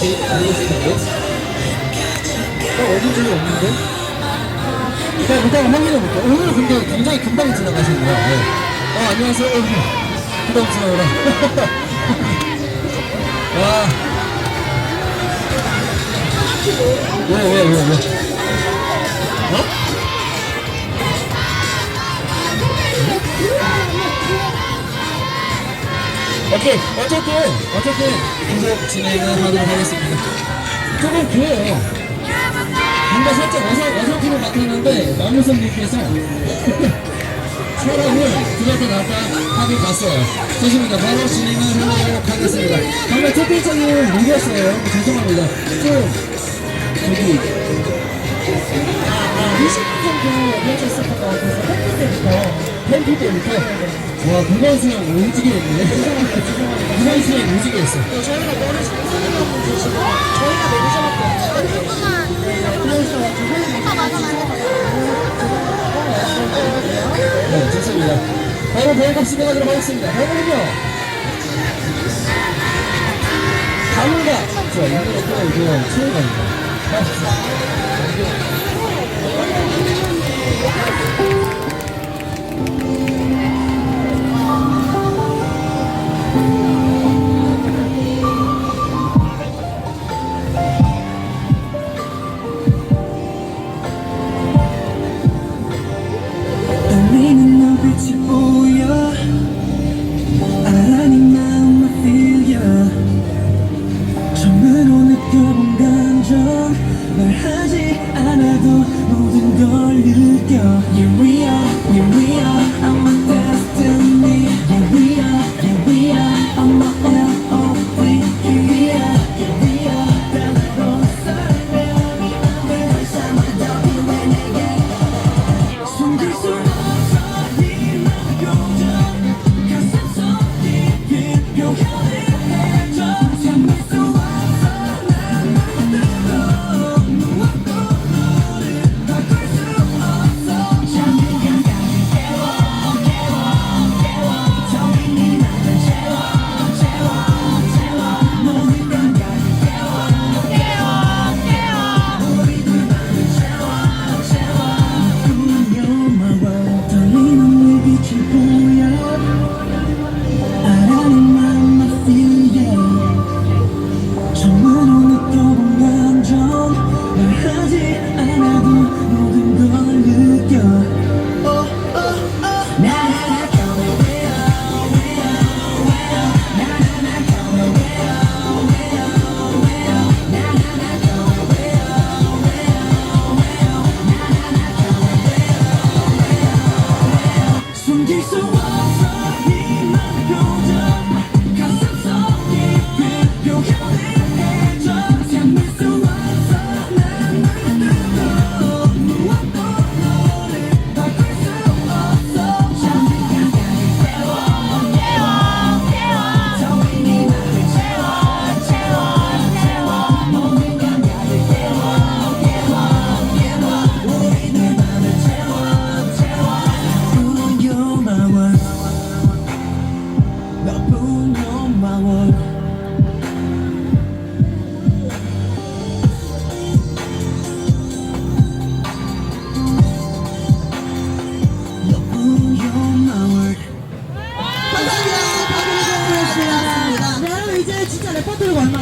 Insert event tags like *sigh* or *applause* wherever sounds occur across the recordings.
다시 알려줄 텐데. 어, 어딘지 없는데? 일단, 일단 확인해볼게요. 오늘 근데 굉장히 금방 지나가시네요. 네. 어, 안녕하세요. 부담스러워라. 와. *laughs* 왜, 왜, 왜, 왜? 어? 오케이. 어쨌든, 어쨌든, 계속 진행을 하도록 하겠습니다. 조금 그래요. 뭔가 살짝 어설, 어설프게 맡았는데, 마무선님께서 사람을 들었다 놨다 합의 봤어요. 좋습니다. 바로 진행을 해보도록 하겠습니다. 정말 특별적인 일이었어요. 죄송합니다. 좀, 팬티 때부터, 와. 그건 수영 오지게 했어. 네, 저희가 머리 상상이었는지 지금 저희가 매니저밖에 없어요. 그래서 네, 좋습니다. 바로 배역업 진행하도록 하겠습니다. 배역은요. 가물가. 자, 이거는 또 이거 최애가입니다. 눈빛이 보여. 아라니 마음 I feel you 처음으로 느껴본 감정. 말하지 않아도 모든 걸 느껴. Here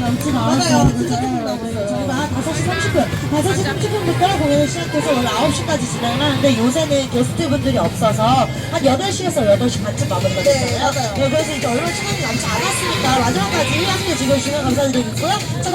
남지가 않았어요. 저희가 5시 30분, 5시 30분부터 공연을 시작해서 오늘 9시까지 진행을 하는데 요새는 게스트분들이 없어서 한 8시에서 8시 반쯤 마무리가 네, 됐잖아요. 맞아요. 네, 그래서 이제 얼마 시간이 남지 않았으니까 마지막까지 함께 즐겨주시면 감사드리고요. 자,